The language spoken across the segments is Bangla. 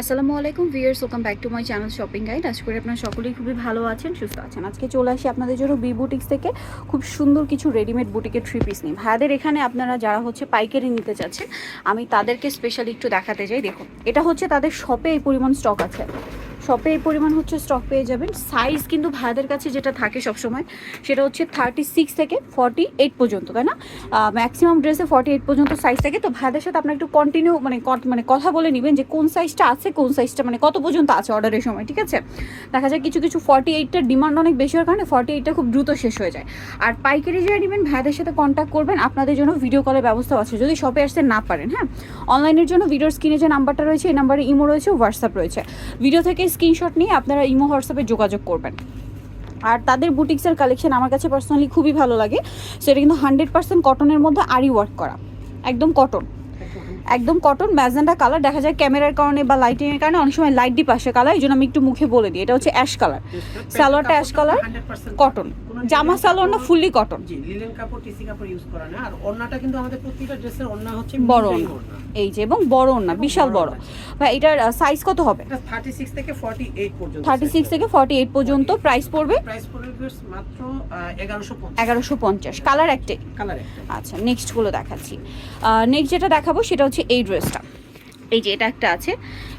আসসালামু আলাইকুম viewers welcome back to my channel shopping guide. আশা করি আপনারা সকলেই খুবই ভালো আছেন, সুস্থ আছেন। আজকে চলে আসি আপনাদের জন্য বি বুটিক্স থেকে খুব সুন্দর কিছু রেডিমেড বুটিকের থ্রি পিস নিই ভাইয়াদের এখানে আপনারা যারা হচ্ছে পাইকারি নিতে চাচ্ছেন, আমি তাদেরকে স্পেশালি একটু দেখাতে চাই দেখুন, এটা হচ্ছে তাদের শপে এই পরিমাণ স্টক আছে। শপে এই পরিমাণ হচ্ছে স্টক পেয়ে যাবেন। সাইজ কিন্তু ভাইয়াদের কাছে যেটা থাকে সবসময়, সেটা হচ্ছে থার্টি সিক্স থেকে ফর্টি এইট পর্যন্ত, তাই না? ম্যাক্সিমাম ড্রেসে ফর্টি এইট পর্যন্ত সাইজ থাকে। তো ভাইয়াদের সাথে আপনার একটু কন্টিনিউ মানে মানে কথা বলে নেবেন যে কোন সাইজটা আছে, কোন সাইজটা মানে কত পর্যন্ত আছে অর্ডারের সময়, ঠিক আছে? দেখা যায় কিছু কিছু ফর্টি এইটটার ডিমান্ড অনেক বেশি হওয়ার কারণে ফর্টি এইটটা খুব দ্রুত শেষ হয়ে যায়। আর পাইকারি যারা নেবেন ভাইয়াদের সাথে কন্ট্যাক্ট করবেন। আপনাদের জন্য ভিডিও কলের ব্যবস্থা আছে। যদি শপে আসতে না পারেন হ্যাঁ? অনলাইনের জন্য ভিডিওর স্ক্রিনে যে নাম্বারটা রয়েছে, এই নাম্বারে ইমো রয়েছে হোয়াটসঅ্যাপ রয়েছে। ভিডিও থেকে স্ক্রিনশট নিয়ে আপনারা ইমো, হোয়াটসঅ্যাপে যোগাযোগ করবেন। আর তাদের বুটিক্সের কালেকশন আমার কাছে পার্সোনালি খুবই ভালো লাগে। সো এটা কিন্তু হান্ড্রেড পার্সেন্ট কটনের মধ্যে আরই ওয়ার্ক করা। একদম কটন একদম কটন ম্যাজেন্ডা কালার দেখা যায় ক্যামেরার কারণে বা লাইটিংয়ের কারণে অনেক সময় লাইট ডিপ আসে কালার এই জন্য আমি একটু মুখে বলে দিই এটা হচ্ছে অ্যাশ কালার সালোয়ারটা অ্যাশ কালার কটন জামা সালোয়ার না ফুললি কটন জি লিলেন কাপড় টিসি কাপড় ইউজ করা না। আর ওড়নাটা কিন্তু আমাদের প্রত্যেকটা ড্রেসের ওড়না হচ্ছে বড় ওড়না। এই যে এবং বড় না বিশাল বড় ভাই এটার সাইজ কত হবে? এটা 36 থেকে 48 পর্যন্ত থার্টি সিক্স থেকে ফর্টি এইট পর্যন্ত প্রাইস পড়বে? প্রাইস পড়বে মাত্র আহ, 1150 এগারোশো পঞ্চাশ। কালার একটাই। কালার একটা আচ্ছা নেক্সটগুলো দেখাচ্ছি। নেক্সট যেটা দেখাবো সেটা হচ্ছে এই ড্রেসটা। এই যে এটা একটা আছে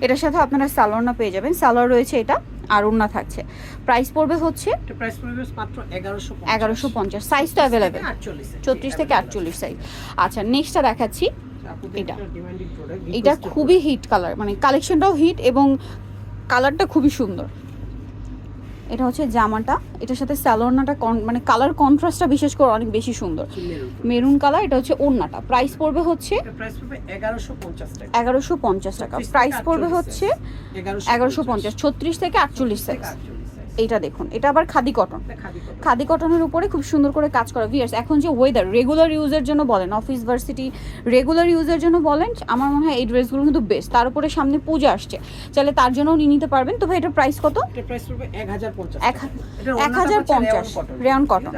এটার সাথে আপনারা সালোয়ারনা পেয়ে যাবেন। সালোয়ার রয়েছে এটা আর ওড়না থাকছে। প্রাইস পড়বে হচ্ছে এটা প্রাইস পড়বে মাত্র 1150 এগারোশো পঞ্চাশ। সাইজ তো অ্যাভেলেবেল 48 চৌত্রিশ থেকে আটচল্লিশ সাইজ আচ্ছা নেক্সটটা দেখাচ্ছি। এটা। একটা এটা খুবই হিট কালার মানে কালেকশনটাও হিট এবং কালারটা খুবই সুন্দর। এটা হচ্ছে জামাটা। এটার সাথে স্যালোনাটা মানে কালার কন্ট্রাস্টটা বিশেষ করে অনেক বেশি সুন্দর। মেরুন কালার এটা হচ্ছে ওড়নাটা। প্রাইস পড়বে হচ্ছে এটা প্রাইস পড়বে 1150 টাকা। এগারোশো পঞ্চাশ টাকা। প্রাইস পড়বে হচ্ছে এগারোশো পঞ্চাশ। ছত্রিশ থেকে আটচল্লিশ সাইজ 48 size। এইটা দেখুন এটা আবার খাদি কটন খাদি কটনের উপরে খুব সুন্দর করে কাজ করা ভিয়ার্স এখন যে ওয়েদার রেগুলার ইউজের জন্য বলেন অফিস ভার্সিটি রেগুলার ইউজের জন্য বলেন আমার মনে হয় এই ড্রেসগুলো কিন্তু বেস্ট তার উপরে সামনে পূজা আসছে চাইলে তার জন্যও নিয়ে নিতে পারবেন। তো ভাই এটার প্রাইস কত? এটা প্রাইস পড়বে 1050 এক হাজার পঞ্চাশ, 100% cotton।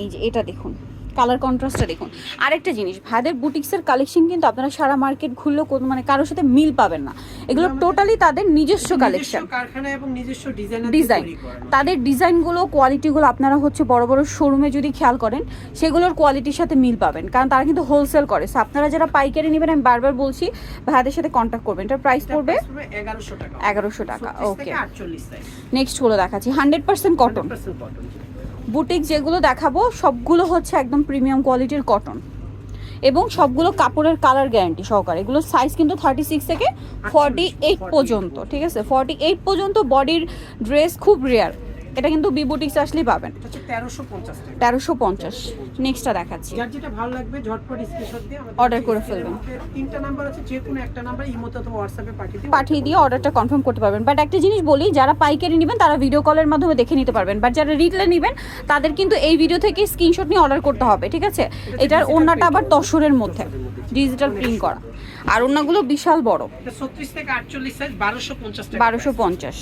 এই যে এটা দেখুন কালার কন্ট্রাস্টটা দেখুন। আরেকটা জিনিস ভাইদের বুটিক্সের কালেকশন কিন্তু আপনারা সারা মার্কেট ঘুরলেও কোনো মানে কারোর সাথে মিল পাবেন না। এগুলো টোটালি তাদের নিজস্ব কালেকশন কারখানা এবং নিজস্ব ডিজাইন তাদের ডিজাইনগুলো কোয়ালিটিগুলো আপনারা হচ্ছে বড় বড় শোরুমে যদি খেয়াল করেন সেগুলোর কোয়ালিটির সাথে মিল পাবেন। কারণ তারা কিন্তু হোলসেল করে। So আপনারা যারা পাইকারি নেবেন আমি বারবার বলছি ভাইদের সাথে কন্ট্যাক্ট করবেন। এটার প্রাইস পড়বে 1100 টাকা। এগারোশো টাকা ওকে 48 সাইজ দেখাচ্ছি। হান্ড্রেড পার্সেন্ট কটন 100% cotton জি। বুটিক যেগুলো দেখাবো সবগুলো হচ্ছে একদম প্রিমিয়াম কোয়ালিটির কটন এবং সবগুলো কাপড়ের কালার গ্যারান্টি সহকারে। এগুলো সাইজ কিন্তু থার্টি সিক্স থেকে ফর্টি এইট পর্যন্ত ঠিক আছে? ফর্টি এইট পর্যন্ত বডির ড্রেস খুব রেয়ার এটা কিন্তু বি বুটিক্স আসলেই পাবেন। এটা হচ্ছে 1350 টাকা। তেরোশো পঞ্চাশ। নেক্সটটা দেখাচ্ছি। যার যেটা ভালো লাগবে ঝটপট স্ক্রিনশট দিয়ে Order করে ফেলবেন। তিনটা নাম্বার আছে যে কোনো একটা নাম্বার ইমোতে অথবা হোয়াটসঅ্যাপে পাঠিয়ে দিন পাঠিয়ে দিয়ে অর্ডারটা কনফার্ম করতে পারবেন। বাট একটা জিনিস বলি যারা পাইকারি নেবেন তারা ভিডিও কলের মাধ্যমে দেখে নিতে পারবেন। বাট যারা রিটেলে নেবেন তাদের কিন্তু এই ভিডিও থেকে স্ক্রিনশট নিয়ে অর্ডার করতে হবে ঠিক আছে? এটার print আবার তসরের মধ্যে। ডিজিটাল প্রিন্ট করা। আর ওড়নাগুলো বিশাল বড়। এটা 36 থেকে 48 সাইজ 1250 টাকা বারোশো পঞ্চাশ।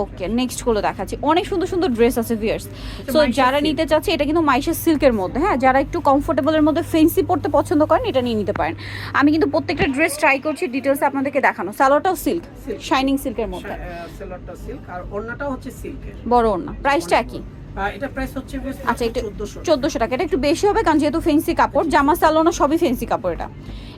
ওকে নেক্সটগুলো দেখাচ্ছি। অনেক সুন্দর সুন্দর ড্রেস আছে ভিয়ার্স সো যারা নিতে চাচ্ছে এটা কিন্তু মাইশের সিল্কের মধ্যে হ্যাঁ? যারা একটু কমফোর্টেবলের মধ্যে ফেন্সি পড়তে পছন্দ করেন এটা নিয়ে নিতে পারেন। আমি কিন্তু প্রত্যেকটা ড্রেস ট্রাই করছি ডিটেলস আপনাদেরকে দেখানো। সালোয়ারটাও সিল্ক। শাইনিং সিল্কের মধ্যে। সেলরটা সিল্ক আর ওড়নাটাও হচ্ছে সিল্কের বড় ওড়না। প্রাইসটা একই? এটা প্রাইস হচ্ছে আচ্ছা এটা 1400 টাকা। এটা একটু বেশি হবে কারণ যেহেতু ফেন্সি কাপড় জামা সালোনা সবই ফেন্সি কাপড় এটা।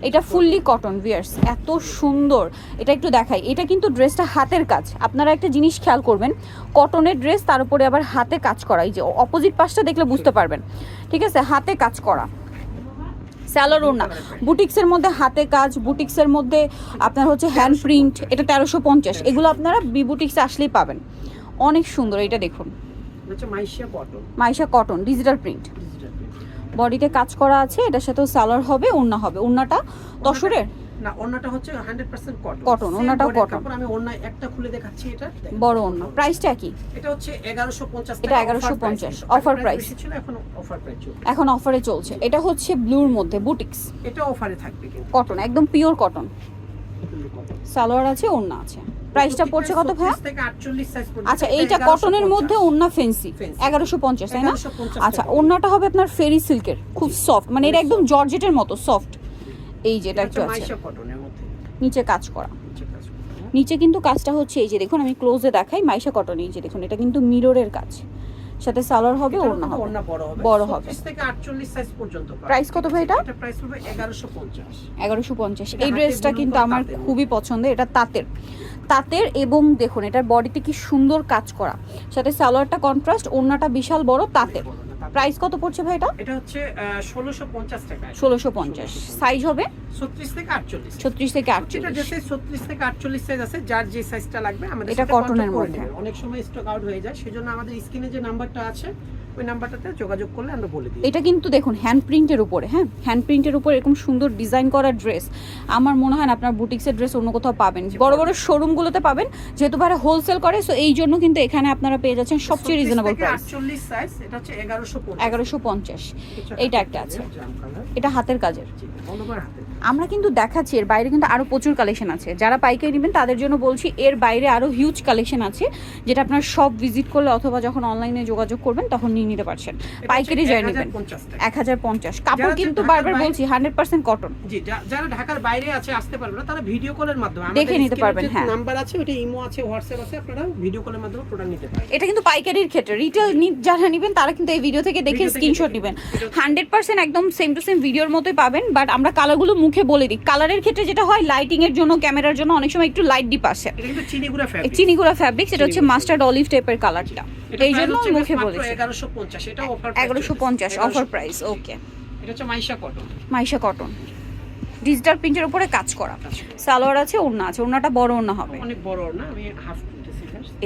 এটা ফুললি কটন ভিয়ার্স এত সুন্দর। এটা একটু দেখাই এটা কিন্তু ড্রেসটা হাতের কাজ। আপনারা একটা জিনিস খেয়াল করবেন কটনের ড্রেস তার উপরে আবার হাতে কাজ করা। এই যে অপোজিট পাশটা দেখলে বুঝতে পারবেন। ঠিক আছে? হাতে কাজ করা। স্যালোর ওড়না। বুটিক্সের মধ্যে হাতে কাজ বুটিক্সের মধ্যে আপনার হচ্ছে হ্যান্ড প্রিন্ট এটা তেরোশো পঞ্চাশ। এগুলো আপনারা বি বুটিক্সে আসলেই পাবেন। অনেক সুন্দর এটা দেখুন। এটা cotton. Maisha cotton digital print digital বডিতে কাজ করা আছে এটার সাথেও সালোয়ার হবে ওড়না হবে। ওড়নাটা তসরের না ওড়নাটা হচ্ছে 100% কটন Cotton, ওড়নাটাও cotton। আমি ওড়না একটা খুলে দেখাচ্ছি এটা। বড় ওড়না। প্রাইসটা কি? এটা হচ্ছে 1150 এটা টাকা 1150 offer price। ছিল এখন অফার প্রাইস এখন অফারে চলছে। এটা হচ্ছে ব্লুর মধ্যে বুটিক্স এটা অফারে থাকবে কটন একদম পিওর কটন সালোয়ার আছে ওড়না আছে। প্রাইসটা পড়ছে কত ভাইয়া? 36 থেকে 48 সাইজ পর্যন্ত। আচ্ছা এইটা কটনের মধ্যে ওড়না ফেন্সি এগারোশো পঞ্চাশ তাই না? আচ্ছা ওন্নাটা হবে আপনার ফেরি সিল্কের খুব সফট মানে এটা একদম জর্জেটের মতো সফট এই যেটা একটু আছে। নিচে কাজ করা। নিচে কিন্তু কাজটা হচ্ছে এই যে দেখুন আমি ক্লোজে দেখাই মাইশা কটন এই যে দেখুন এটা কিন্তু মিররের কাজ। সাথে সালোয়ার হবে ওড়না হবে ওড়না বড় হবে বড় হবে। 30 থেকে 48 সাইজ পর্যন্ত পাবে। প্রাইস কত ভাই এটা? এটা প্রাইস হবে 1150 এগারোশো পঞ্চাশ এটা এই ড্রেসটা কিন্তু আমার খুবই পছন্দের এটা তাঁতের তাঁতের এবং দেখুন এটার বডিতে কি সুন্দর কাজ করা সাথে সালোয়ারটা কন্ট্রাস্ট ওড়নাটা বিশাল বড় তাঁতের। প্রাইস কত পড়ছে ভাই এটা? এটা হচ্ছে ষোলোশো পঞ্চাশ টাকা ষোলোশো পঞ্চাশ। সাইজ হবে? ছত্রিশ থেকে আটচল্লিশ। ছত্রিশ থেকে এটা আটচল্লিশ ড্রেসে ছত্রিশ থেকে আটচল্লিশ সাইজ আছে যার যে সাইজটা লাগবে আমাদের এটা কটনের মধ্যে। অনেক সময় স্টক আউট হয়ে যায় সেজন্য আমাদের স্ক্রিনে যে নাম্বারটা আছে ওই নাম্বারটাতে যোগাযোগ করলে আমরা বলে দিই। এটা কিন্তু দেখুন হ্যান্ড প্রিন্টের উপরে হ্যাঁ? হ্যান্ড প্রিন্টের উপরে এরকম সুন্দর ডিজাইন করা ড্রেস আমার মনে হয় না আপনার বুটিক্সের ড্রেস অন্য কোথাও পাবেন। বড় বড় শোরুমগুলোতে পাবেন যেহেতু ভাড়া হোলসেল করে সো এই জন্য কিন্তু এখানে আপনারা পেয়ে যাচ্ছেন সবচেয়ে রিজনেবল প্রাইস সাইজ এটা হচ্ছে এগারোশো পঞ্চাশ। এইটা একটা আছে। এটা হাতের কাজের। অলওভার হাতে আমরা কিন্তু দেখাচ্ছি এর বাইরে কিন্তু আরও প্রচুর কালেকশন আছে। যারা পাইকারি নেবেন তাদের জন্য বলছি এর বাইরে আরও হিউজ কালেকশন আছে যেটা আপনার সব ভিজিট করলে অথবা যখন অনলাইনে যোগাযোগ করবেন তখন নিয়ে নিতে পারছেন। পাইকারি যাই নেবেন এক হাজার পঞ্চাশ কাপড় কিন্তু বারবার বলছি হান্ড্রেড পার্সেন্ট কটন জি যারা ঢাকার বাইরে আছে আসতে পারবে না তারা ভিডিও কলের মাধ্যমে। দেখে নিতে পারবেন, হ্যাঁ। নাম্বার আছে ওটা ইমো আছে হোয়াটসঅ্যাপ আছে আপনারা ভিডিও কলের মাধ্যমে প্রোডাক্ট নিতে পারেন এটা কিন্তু পাইকারির ক্ষেত্রে। রিটেল যারা নেবেন তারা কিন্তু এই ভিডিও থেকে দেখে স্ক্রিনশট নেবেন। হান্ড্রেড পার্সেন্ট একদম সেম টু সেম ভিডিওর মতোই পাবেন বাট আমরা কালারগুলো মুখে বলে দিই। কালারের ক্ষেত্রে যেটা হয় লাইটিং এর জন্য ক্যামেরার জন্য অনেক সময় একটু লাইট ডিপ আসে। চিনিগুড়া ফ্যাব্রিক সেটা হচ্ছে মাস্টার্ড অলিভ টাইপের কালারটা এই জন্য মুখে বলেছি। এগারোশো পঞ্চাশ এটা অফার প্রাইস ওকে এটা হচ্ছে Maisha cotton Maisha cotton digital প্রিন্টের উপরে কাজ করা। সালোয়ার আছে ওড়না আছে ওড়নাটা বড় ওড়না হবে। অনেক বড় না আমি হাফ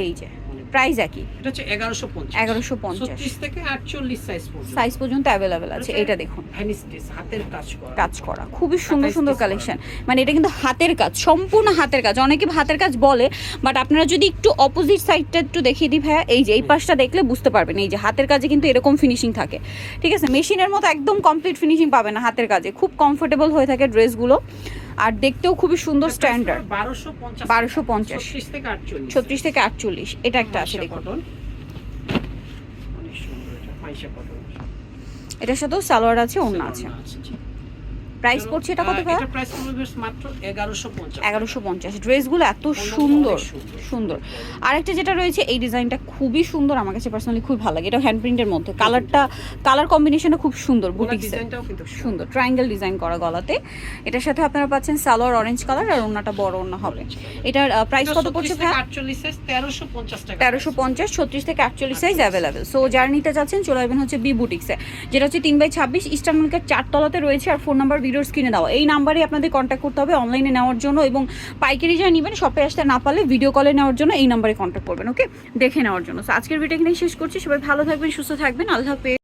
এই যে। প্রাইস একই। এটা হচ্ছে এগারোশো পঞ্চাশ। এগারোশো পঞ্চাশ। ছত্রিশ থেকে আটচল্লিশ সাইজ পর্যন্ত। সাইজ পর্যন্ত অ্যাভেলেবেল আছে। এটা দেখুন। ভ্যানিস্টিস হাতের কাজ করা। কাজ করা। খুবই সুন্দর সুন্দর কালেকশন মানে এটা কিন্তু হাতের কাজ সম্পূর্ণ হাতের কাজ। অনেকে হাতের কাজ বলে বাট আপনারা যদি একটু অপোজিট সাইডটা একটু দেখিয়ে দিই ভাইয়া এই যে এই পাশটা দেখলে বুঝতে পারবেন এই যে হাতের কাজে কিন্তু এরকম ফিনিশিং থাকে। ঠিক আছে? মেশিনের মতো একদম কমপ্লিট ফিনিশিং পাবে না হাতের কাজে। খুব কমফোর্টেবল হয়ে থাকে ড্রেসগুলো আর দেখতেও খুবই সুন্দর স্ট্যান্ডার্ড বারোশো পঞ্চাশ 1250 ছত্রিশ থেকে আটচল্লিশ। ছত্রিশ থেকে আটচল্লিশ। এটা একটা আছে দেখুন। এটার সাথেও সালোয়ার আছে ওড়না আছে। প্রাইস পড়ছে এটা কত আহ, ভাইয়া? এটা প্রাইস মাত্র এগারোশো পঞ্চাশ। এগারোশো পঞ্চাশ। ড্রেসগুলো এত সুন্দর সুন্দর। সুন্দর। আরেকটা যেটা রয়েছে এই ডিজাইনটা খুবই সুন্দর আমার কাছে পার্সোনালি খুব ভালো লাগে। এটা হ্যান্ড প্রিন্টের মধ্যে। কালারটা কালার কম্বিনেশনটা খুব সুন্দর কিন্তু সুন্দর। ট্রায়াঙ্গেল ডিজাইন করা গলাতে। এটার সাথে আপনারা পাচ্ছেন সালোয়ার অরেঞ্জ কালার আর ওড়নাটা বড় ওড়না হবে। এটার প্রাইস কত পড়ছে তেরোশো পঞ্চাশ তেরোশো পঞ্চাশ ছত্রিশ থেকে আটচল্লিশ সাইজ অ্যাভেলেবেল সো যারা নিতে চাচ্ছেন চলে আসবেন হচ্ছে বি বুটিক্সে যেটা হচ্ছে তিন বাই ছাব্বিশ ইস্টার্ন মার্কেট চারতলাতে রয়েছে আর ফোন নাম্বার ভিডিওর স্ক্রিনে দেওয়া। এই নাম্বারে আপনাদের কন্ট্যাক্ট করতে হবে অনলাইনে নেওয়ার জন্য এবং পাইকারি যা নেবেন শপে আসতে না পারলে ভিডিও কলে নেওয়ার জন্য এই নাম্বারে কন্ট্যাক্ট করবেন ওকে দেখে নেওয়ার জন্য। সো আজকের ভিডিও এখানে শেষ করছি। সবাই ভালো থাকবেন সুস্থ থাকবেন। আল্লাহ হাফেজ।